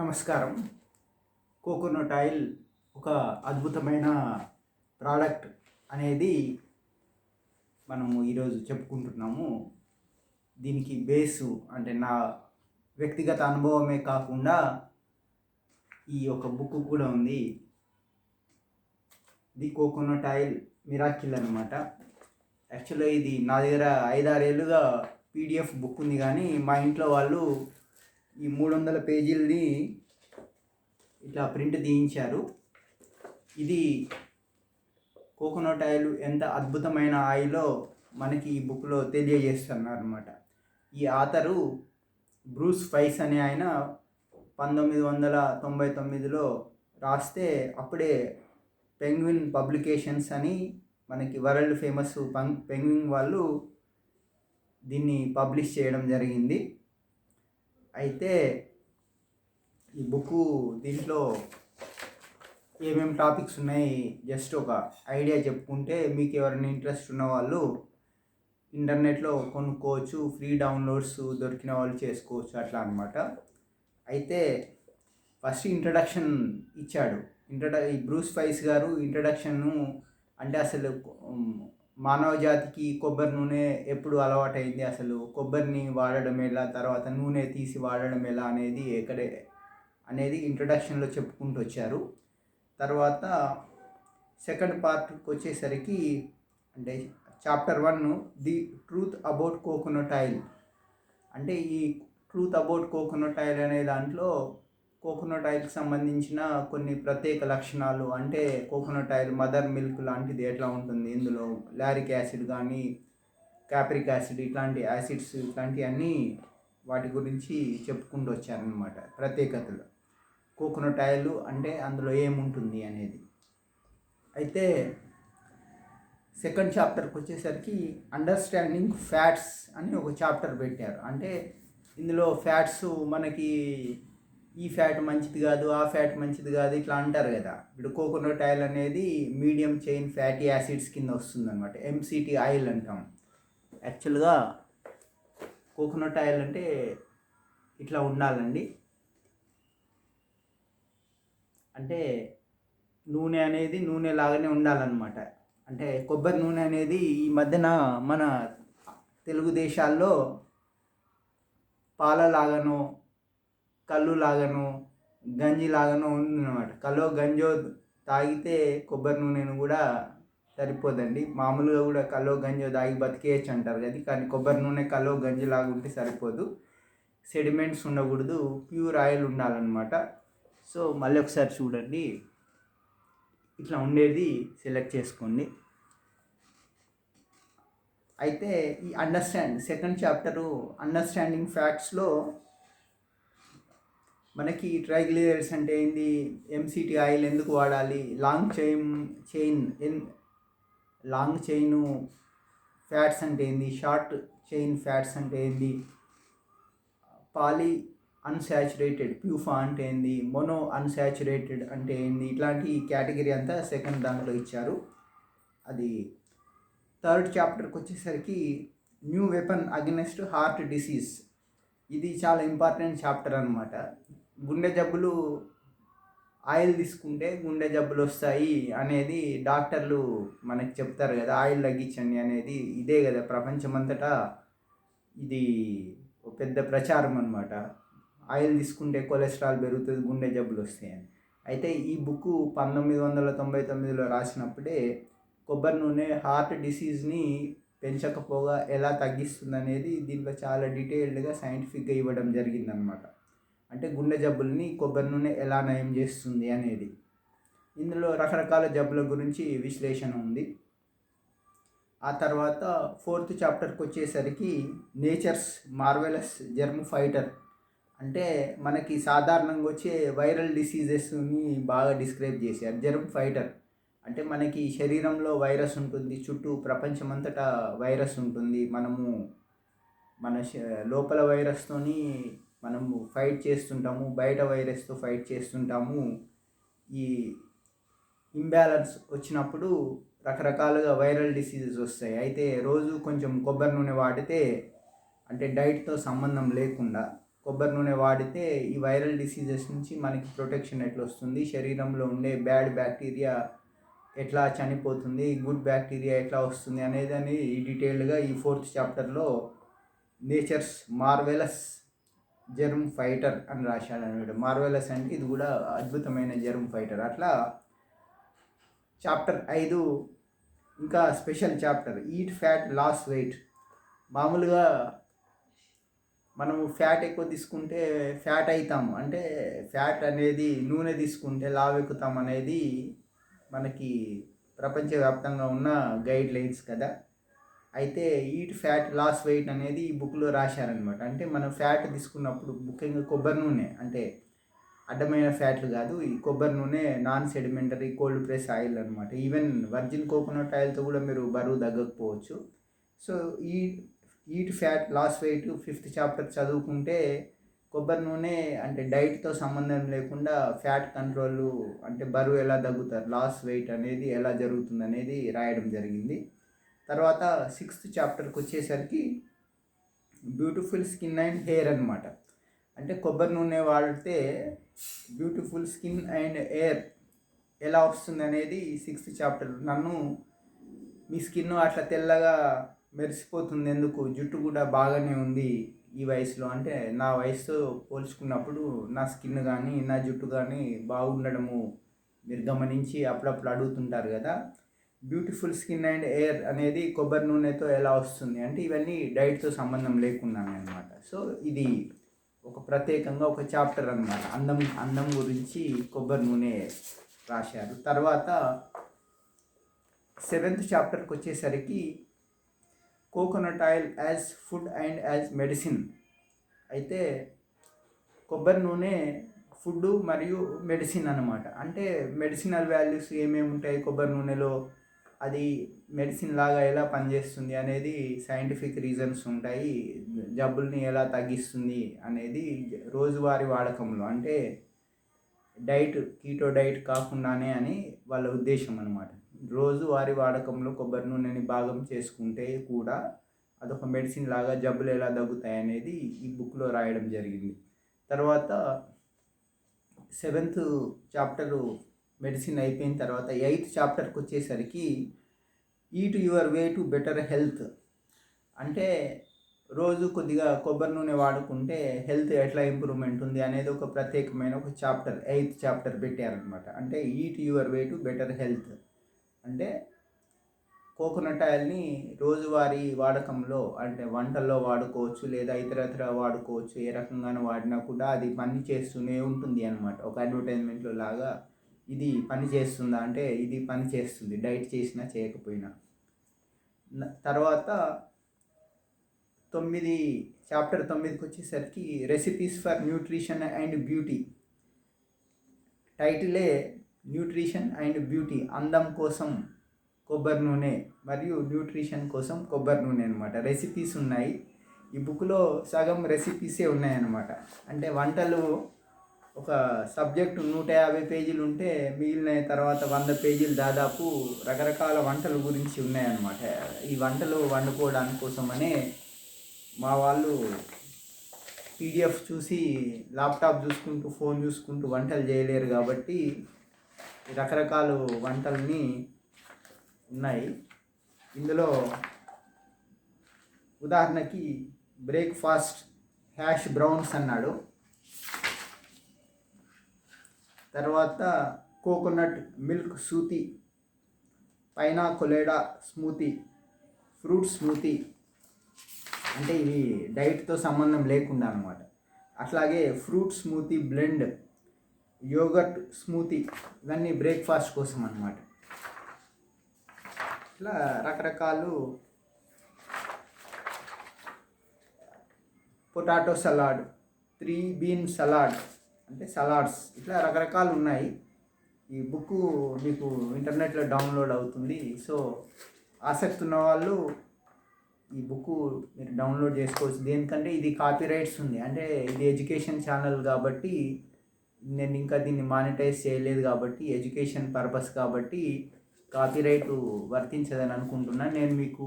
నమస్కారం. Coconut oil ఒక అద్భుతమైన ప్రోడక్ట్ అనేది మనము ఈరోజు చెప్పుకుంటున్నాము. దీనికి బేసు అంటే నా వ్యక్తిగత అనుభవమే కాకుండా ఈ యొక్క బుక్ కూడా ఉంది. ది కోకోనట్ ఆయిల్ మిరాకిల్ అనమాట యాక్చువల్గా ఇది నా దగ్గర ఐదారేళ్ళుగా పీడిఎఫ్ బుక్ ఉంది కానీ మా ఇంట్లో వాళ్ళు ఈ మూడు వందల పేజీలని ఇట్లా ప్రింట్ తీయించారు. ఇది కోకోనట్ ఆయిల్ ఎంత అద్భుతమైన ఆయిలో మనకి ఈ బుక్లో తెలియజేస్తున్నారు అనమాట ఈ ఆథరు బ్రూస్ ఫైస్ అనే ఆయన పంతొమ్మిది వందల తొంభై తొమ్మిదిలో రాస్తే అప్పుడే పెంగ్విన్ పబ్లికేషన్స్ అని మనకి వరల్డ్ ఫేమస్ పెంగ్విన్ వాళ్ళు దీన్ని పబ్లిష్ చేయడం జరిగింది. అయితే ఈ బుక్ దీంట్లో ఏమేమి టాపిక్స్ ఉన్నాయి? జస్ట్ ఒక ఐడియా చెప్పుకుంటే మీకు ఎవరైనా ఇంట్రెస్ట్ ఉన్న వాళ్ళు ఇంటర్నెట్లో కొనుక్కోవచ్చు ఫ్రీ డౌన్లోడ్స్ దొరికిన వాళ్ళు చేసుకోవచ్చు అట్లా అనమాట అయితే ఫస్ట్ ఇంట్రడక్షన్ ఇచ్చాడు. ఇంట్రడ ఈ బ్రూస్ ఫైస్ గారు ఇంట్రడక్షన్ను అంటే అసలు మానవ జాతికి కొబ్బరి నూనె ఎప్పుడు అలవాటైంది అసలు? కొబ్బరిని వాడడం ఎలా? తర్వాత నూనె తీసి వాడడం ఎలా అనేది ఎక్కడే అనేది ఇంట్రడక్షన్లో చెప్పుకుంటూ వచ్చారు. తర్వాత సెకండ్ పార్ట్కి వచ్చేసరికి అంటే chapter one the truth about coconut oil అంటే ఈ ట్రూత్ అబౌట్ కోకోనట్ ఆయిల్ అనే దాంట్లో కోకోనట్ ఆయిల్కి సంబంధించిన కొన్ని ప్రత్యేక లక్షణాలు అంటే కోకోనట్ ఆయిల్ మదర్ మిల్క్ లాంటిది ఎట్లా ఉంటుంది? ఇందులో లారిక్ యాసిడ్ కానీ క్యాప్రిక్ యాసిడ్ ఇట్లాంటి యాసిడ్స్ ఇట్లాంటివన్నీ వాటి గురించి చెప్పుకుంటూ వచ్చారనమాట ప్రత్యేకతలు. కోకోనట్ ఆయిల్ అంటే అందులో ఏముంటుంది అనేది. అయితే సెకండ్ చాప్టర్కి వచ్చేసరికి అండర్స్టాండింగ్ ఫ్యాట్స్ అని ఒక చాప్టర్ పెట్టారు. అంటే ఇందులో ఫ్యాట్స్ మనకి ఈ ఫ్యాట్ మంచిది కాదు ఆ ఫ్యాట్ మంచిది కాదు ఇట్లా అంటారు కదా. ఇప్పుడు కోకోనట్ ఆయిల్ అనేది మీడియం చైన్ ఫ్యాటీ యాసిడ్స్ కింద వస్తుంది అనమాట ఎంసీటీ ఆయిల్ అంటాం. యాక్చువల్గా కోకోనట్ ఆయిల్ అంటే ఇట్లా ఉండాలండి. అంటే నూనె అనేది నూనె లాగానే ఉండాలన్నమాట. అంటే కొబ్బరి నూనె అనేది ఈ మధ్యన మన తెలుగు దేశాల్లో పాలలాగానో కళ్ళు లాగానో గంజి లాగానో ఉందన్నమాట. కలో గంజో తాగితే కొబ్బరి నూనెను కూడా సరిపోదండి. మామూలుగా కూడా కలో గంజో తాగి బతికేయచ్చు అంటారు కదా కానీ కొబ్బరి నూనె కలో గంజి లాగా ఉంటే సరిపోదు. సెడిమెంట్స్ ఉండకూడదు. ప్యూర్ ఆయిల్ ఉండాలన్నమాట. సో మళ్ళీ ఒకసారి చూడండి. ఇట్లా ఉండేది సెలెక్ట్ చేసుకోండి. అయితే ఈ అండర్స్టాండ్ సెకండ్ చాప్టరు అండర్స్టాండింగ్ ఫ్యాక్ట్స్లో మనకి ట్రైగ్లిజరైడ్స్ అంటే ఏంది? ఎంసిటి ఆయిల్ ఎందుకు వాడాలి? Long chain chain and long chain fats అంటే ఏంది? షార్ట్ చైన్ ఫ్యాట్స్ అంటే ఏంది? పాలీ అన్సాచురేటెడ్ ప్యూఫా అంటే ఏంది? మొనో అన్సాచురేటెడ్ అంటే ఏంది? ఇట్లాంటి కేటగిరీ అంతా సెకండ్ దాంట్లో ఇచ్చారు. అది థర్డ్ చాప్టర్కి వచ్చేసరికి new weapon against heart disease. ఇది చాలా ఇంపార్టెంట్ చాప్టర్ అనమాట గుండె జబ్బులు ఆయిల్ తీసుకుంటే గుండె జబ్బులు వస్తాయి అనేది డాక్టర్లు మనకి చెప్తారు కదా ఆయిల్ తగ్గించండి అనేది. ఇదే కదా ప్రపంచమంతటా ఇది ఒక పెద్ద ప్రచారం అనమాట ఆయిల్ తీసుకుంటే కొలెస్ట్రాల్ పెరుగుతుంది గుండె జబ్బులు వస్తాయని అయితే ఈ బుక్ పంతొమ్మిది వందల తొంభై తొమ్మిదిలో రాసినప్పుడే కొబ్బరి నూనె హార్ట్ డిసీజ్ని పెంచకపోగా ఎలా తగ్గిస్తుంది అనేది దీంట్లో చాలా డీటెయిల్డ్గా సైంటిఫిక్గా ఇవ్వడం జరిగిందనమాట అంటే గుండె జబ్బుల్ని కొబ్బరి నూనె ఎలా నయం చేస్తుంది అనేది. ఇందులో రకరకాల జబ్బుల గురించి విశ్లేషణ ఉంది. ఆ తర్వాత ఫోర్త్ చాప్టర్కి వచ్చేసరికి నేచర్స్ మార్వెలస్ జర్మ్ ఫైటర్ అంటే మనకి సాధారణంగా వచ్చే వైరల్ డిసీజెస్ని బాగా డిస్క్రైబ్ చేశారు. జర్మ్ ఫైటర్ అంటే మనకి శరీరంలో వైరస్ ఉంటుంది చుట్టూ ప్రపంచమంతటా వైరస్ ఉంటుంది. మనము మన లోపల వైరస్తోని మనము ఫైట్ చేస్తుంటాము బయట వైరస్తో ఫైట్ చేస్తుంటాము. ఈ ఇంబ్యాలెన్స్ వచ్చినప్పుడు రకరకాలుగా వైరల్ డిసీజెస్ వస్తాయి. అయితే రోజు కొంచెం కొబ్బరి నూనె వాడితే అంటే డైట్తో సంబంధం లేకుండా కొబ్బరి నూనె వాడితే ఈ వైరల్ డిసీజెస్ నుంచి మనకి ప్రొటెక్షన్ ఎట్లా వస్తుంది శరీరంలో ఉండే బ్యాడ్ బ్యాక్టీరియా ఎట్లా చనిపోతుంది? గుడ్ బ్యాక్టీరియా ఎట్లా వస్తుంది? అనేది అని డీటెయిల్డ్గా ఈ ఫోర్త్ చాప్టర్లో నేచర్స్ మార్వెలస్ జెర్మ్ ఫైటర్ అని రాశాడు అనమాట మార్వెలస్ అంటే ఇది కూడా అద్భుతమైన జెర్మ్ ఫైటర్. అట్లా చాప్టర్ ఐదు ఇంకా special chapter. Eat fat lose weight. మామూలుగా మనము ఫ్యాట్ ఎక్కువ తీసుకుంటే ఫ్యాట్ అవుతాము అంటే ఫ్యాట్ అనేది నూనె తీసుకుంటే లావెక్కుతాం అనేది మనకి ప్రపంచవ్యాప్తంగా ఉన్న గైడ్ లైన్స్ కదా. అయితే ఈట్ ఫ్యాట్ లాస్ వెయిట్ అనేది ఈ బుక్లో రాశారనమాట అంటే మనం ఫ్యాట్ తీసుకున్నప్పుడు ముఖ్యంగా కొబ్బరి నూనె అంటే అడ్డమైన ఫ్యాట్లు కాదు ఈ కొబ్బరి నూనె non sedimentary cold press oil అనమాట ఈవెన్ వర్జిన్ కోకోనట్ ఆయిల్తో కూడా మీరు బరువు తగ్గకపోవచ్చు. సో ఈ eat fat lose weight fifth chapter చదువుకుంటే కొబ్బరి నూనె అంటే డైట్తో సంబంధం లేకుండా ఫ్యాట్ కంట్రోల్ అంటే బరువు ఎలా తగ్గుతారు లాస్ వెయిట్ అనేది ఎలా జరుగుతుంది అనేది రాయడం జరిగింది. తర్వాత సిక్స్త్ చాప్టర్కి వచ్చేసరికి బ్యూటిఫుల్ స్కిన్ అండ్ హెయిర్ అనమాట అంటే కొబ్బరి నూనె వాడితే బ్యూటిఫుల్ స్కిన్ అండ్ హెయిర్ ఎలా వస్తుంది అనేది సిక్స్త్ చాప్టర్ నన్ను మీ స్కిన్ అట్లా తెల్లగా మెరిసిపోతుంది ఎందుకు? జుట్టు కూడా బాగానే ఉంది ఈ వయసులో. అంటే నా వయసుతో పోల్చుకున్నప్పుడు నా స్కిన్ కానీ నా జుట్టు కానీ బాగుండడము మీరు గమనించి అప్పుడప్పుడు అడుగుతుంటారు కదా. బ్యూటిఫుల్ స్కిన్ అండ్ ఎయిర్ అనేది కొబ్బరి నూనెతో ఎలా వస్తుంది అంటే ఇవన్నీ డైట్తో సంబంధం లేకున్నాను అనమాట సో ఇది ఒక ప్రత్యేకంగా ఒక చాప్టర్ అనమాట అందం అందం గురించి కొబ్బరి నూనె రాశారు. తర్వాత సెవెంత్ చాప్టర్కి వచ్చేసరికి coconut oil as food and as medicine. అయితే కొబ్బరి నూనె ఫుడ్ మరియు మెడిసిన్ అనమాట అంటే మెడిసినల్ వాల్యూస్ ఏమేమి ఉంటాయి కొబ్బరి నూనెలో? అది మెడిసిన్ లాగా ఎలా పనిచేస్తుంది అనేది సైంటిఫిక్ రీజన్స్ ఉంటాయి. జబ్బుల్ని ఎలా తగ్గిస్తుంది అనేది రోజువారీ వాడకంలో అంటే డైట్ కీటో డైట్ కాకుండానే అని వాళ్ళ ఉద్దేశం అనమాట రోజువారీ వాడకంలో కొబ్బరి నూనెని భాగం చేసుకుంటే కూడా అదొక మెడిసిన్ లాగా జబ్బులు ఎలా తగ్గుతాయి అనేది ఈ బుక్లో రాయడం జరిగింది. తర్వాత సెవెంత్ చాప్టరు మెడిసిన్ అయిపోయిన తర్వాత ఎయిత్ చాప్టర్కి వచ్చేసరికి eat your way to better health. అంటే రోజు కొద్దిగా కొబ్బరి నూనె వాడుకుంటే హెల్త్ ఎట్లా ఇంప్రూవ్మెంట్ ఉంది అనేది ఒక ప్రత్యేకమైన ఒక చాప్టర్ ఎయిత్ చాప్టర్ పెట్టారనమాట అంటే eat your way to better health. అంటే కోకోనట్ ఆయిల్ని రోజువారీ వాడకంలో అంటే వంటల్లో వాడుకోవచ్చు లేదా ఇతరత్ర వాడుకోవచ్చు ఏ రకంగానూ వాడినా కూడా అది పని చేస్తూనే ఉంటుంది అనమాట ఒక అడ్వర్టైజ్మెంట్లో లాగా ఇది పని చేస్తుందా అంటే ఇది పని చేస్తుంది. డైట్ చేసినా చేయకపోయినా. తర్వాత తొమ్మిది చాప్టర్ తొమ్మిదికి వచ్చేసరికి recipes for nutrition and beauty టైటిలే nutrition and beauty అందం కోసం కొబ్బరి నూనె మరియు న్యూట్రిషన్ కోసం కొబ్బరి నూనె అనమాట రెసిపీస్ ఉన్నాయి. ఈ బుక్లో సగం రెసిపీసే ఉన్నాయన్నమాట. అంటే వంటలు ఒక సబ్జెక్టు నూట యాభై పేజీలు ఉంటే మిగిలిన తర్వాత వంద పేజీలు దాదాపు రకరకాల వంటల గురించి ఉన్నాయన్నమాట. ఈ వంటలు వండుకోవడానికి కోసమనే మా వాళ్ళు పీడిఎఫ్ చూసి ల్యాప్టాప్ చూసుకుంటూ ఫోన్ చూసుకుంటూ వంటలు చేయలేరు కాబట్టి రకరకాల వంటల్ని ఉన్నాయి. ఇందులో ఉదాహరణకి బ్రేక్ఫాస్ట్ హ్యాష్ బ్రౌన్స్ అన్నాడు. తర్వాత కోకోనట్ మిల్క్ సూతి పైనా కొలేడా స్మూతీ ఫ్రూట్ స్మూతీ అంటే ఇవి డైట్తో సంబంధం లేకుండా అనమాట అట్లాగే fruit smoothie blend yogurt smoothie ఇవన్నీ బ్రేక్ఫాస్ట్ కోసం అనమాట ఇట్లా రకరకాలు potato salad three bean salad అంటే సలాడ్స్ ఇట్లా రకరకాలు ఉన్నాయి. ఈ బుక్ మీకు ఇంటర్నెట్లో డౌన్లోడ్ అవుతుంది. సో ఆసక్తి ఉన్న వాళ్ళు ఈ బుక్ మీరు డౌన్లోడ్ చేసుకోవచ్చు. దేనికంటే ఇది కాపీ రైట్స్ ఉంది. అంటే ఇది ఎడ్యుకేషన్ ఛానల్ కాబట్టి నేను ఇంకా దీన్ని మానిటైజ్ చేయలేదు కాబట్టి ఎడ్యుకేషన్ పర్పస్ కాబట్టి కాపీ రైట్ వర్తించదని అనుకుంటున్నా. నేను మీకు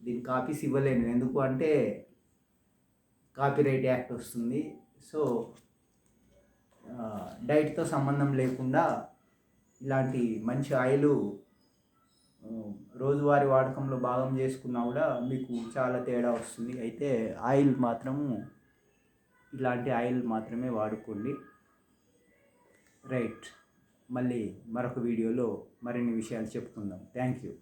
దీని కాపీస్ ఇవ్వలేను. ఎందుకు అంటే కాపీరైట్ యాక్ట్ వస్తుంది. సో డైట్తో సంబంధం లేకుండా ఇలాంటి మంచి ఆయిల్ రోజువారి వాడకంలో భాగం చేసుకున్నా కూడా మీకు చాలా తేడా వస్తుంది. అయితే ఆయిల్ మాత్రము ఇలాంటి ఆయిల్ మాత్రమే వాడుకోండి. రైట్. మళ్ళీ మరొక వీడియోలో మరిన్ని విషయాలు చెప్పుకుందాం. Thank you.